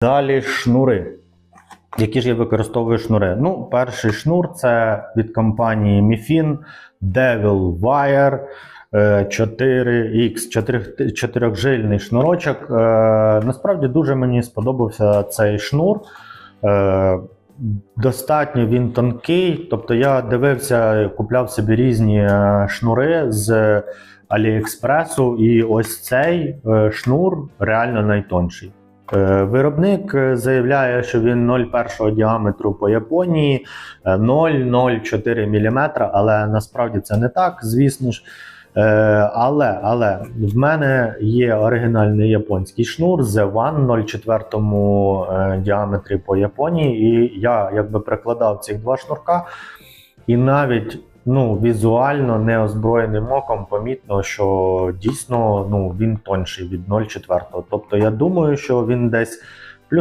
Далі шнури. Які ж я використовую шнури? Ну, перший шнур це від компанії Mifin Devil Wire е, 4X, 4, чотирьохжильний шнурочок. Е, Насправді дуже мені сподобався цей шнур. Е, Достатньо він тонкий, тобто я дивився, купляв собі різні е, шнури з Аліекспресу, і ось цей шнур реально найтонший. Е, Виробник е, заявляє, що він 0,1 діаметру по Японії, е, 0,04 мм, але насправді це не так, звісно ж. Е, Але, але в мене є оригінальний японський шнур The One 0,4 е, діаметрі по Японії, і я якби прикладав цих два шнурка, і навіть ну, візуально неозброєним оком помітно, що дійсно ну, він тонший від 0,4. Тобто я думаю, що він десь